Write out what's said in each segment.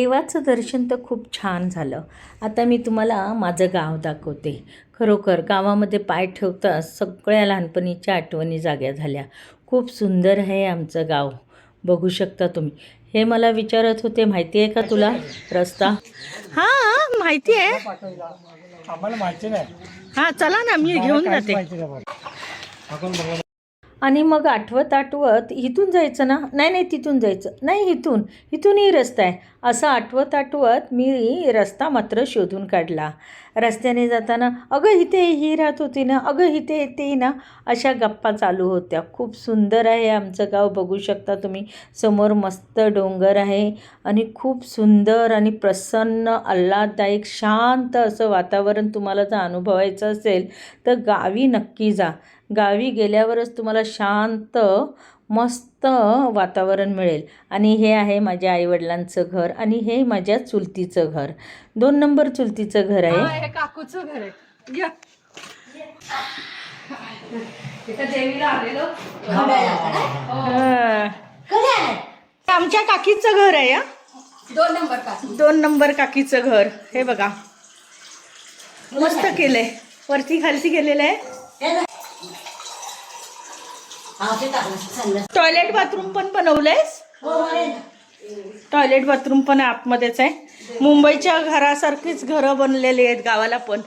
देवाचं दर्शन तर खूप छान झालं. आता मी तुम्हाला माझं गाव दाखवते. खरोखर गावामध्ये पाय ठेवता सगळ्या लहानपणीच्या आठवणी जाग्या झाल्या. खूप सुंदर आहे आमचं गाव. बघू शकता तुम्ही. हे मला विचारत होते माहिती आहे का तुला? रस्ता? हां माहिती आहे. आम्हाला माहिती नाही. हां चला ना मी घेऊन जाते. आणि मग आठवत आठवत इथून जायचं ना? नाही नाही तिथून जायचं. नाही इथून. इथूनही रस्ता आहे. असं आठवत आठवत मी रस्ता मात्र शोधून काढला. रस्त्याने जाताना अगं इथे ही राहत होती ना? अगं इथे येते ना? अशा गप्पा चालू होत्या. खूप सुंदर आहे आमचं गाव. बघू शकता तुम्ही. समोर मस्त डोंगर आहे आणि खूप सुंदर आणि प्रसन्न आल्हाददायक शांत असं वातावरण तुम्हाला जर अनुभवायचं असेल तर गावी नक्की जा. गावी गेल्यावरच तुम्हाला शांत मस्त वातावरण मिळेल. आणि हे आहे माझ्या आईवडिलांचं घर आणि हे माझ्या चुलतीचं घर. दोन नंबर चुलतीचं घर आहे. हे काकूचं घर आहे. या. हा. आमच्या काकीचं घर आहे हा? दोन नंबर दोन नंबर काकीचं घर. हे बघा. मस्त केलंय. वरती खालती गेलेलं आहे. टॉयलेट बाथरूम पण बनवलंयस? टॉयलेट बाथरूम पण आतमध्येच आहे. मुंबईच्या घरासारखीच घरं बनलेली आहेत गावाला पण.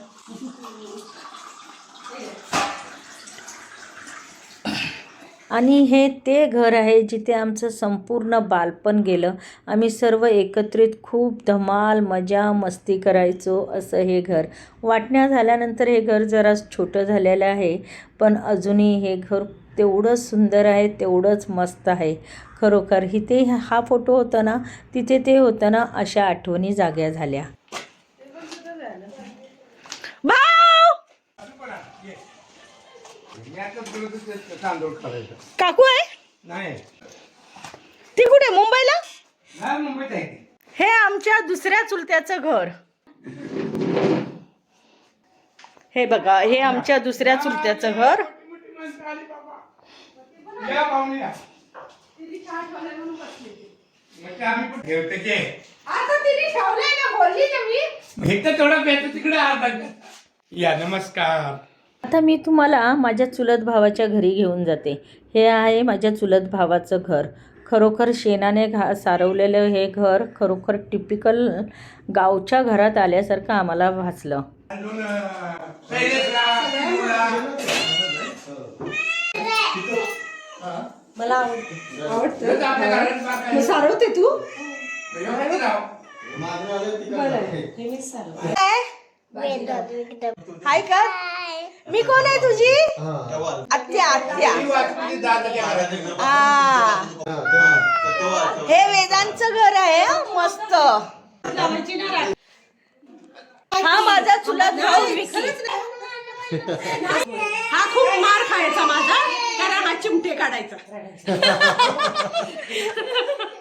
आणि हे ते घर आहे जिथे आमचं संपूर्ण बालपण गेलं. आम्ही सर्व एकत्रित खूप धमाल मजा मस्ती करायचो असं हे घर. वाटण्या झाल्यानंतर हे घर जरा छोटं झालेलं आहे पण अजूनही हे घर तेवढंच सुंदर आहे तेवढंच मस्त आहे. खरोखर इथे हा फोटो होता ना तिथे ते होतं ना अशा आठवणी जाग्या झाल्या. भाऊ! तांदूळ करायचं काकू आहे? नाही. ती कुठे मुंबईला? नाही मुंबईत आहे ती. हे आमच्या दुसऱ्या चुलत्याचं घर. हे बघा हे आमच्या दुसऱ्या चुलत्याचं घर. या पाहुणे या. मग ते आम्ही पण ठेवते की. आता तिने ठेवलंय ना बोलली ना मी. इथं थोडं प्यायचं तिकडे अर्धा. या नमस्कार. आता मी तुम्हाला माझ्या चुलत भावाच्या घरी घेऊन जाते. हे आहे माझ्या चुलत भावाचं घर. खरोखर शेणाने घा सारवलेलं हे घर खरोखर टिपिकल गावच्या घरात आल्यासारखं आम्हाला भासलं. बाग सारवते तू. हाय का? मी कोण आहे तुझी? आत्या आत्या. हे वेदांचं घर आहे हं, मस्त. हा माझा चुलत भाऊ विकी. हा खूप मार खायचा माझा कारण हा चिमटे काढायचा.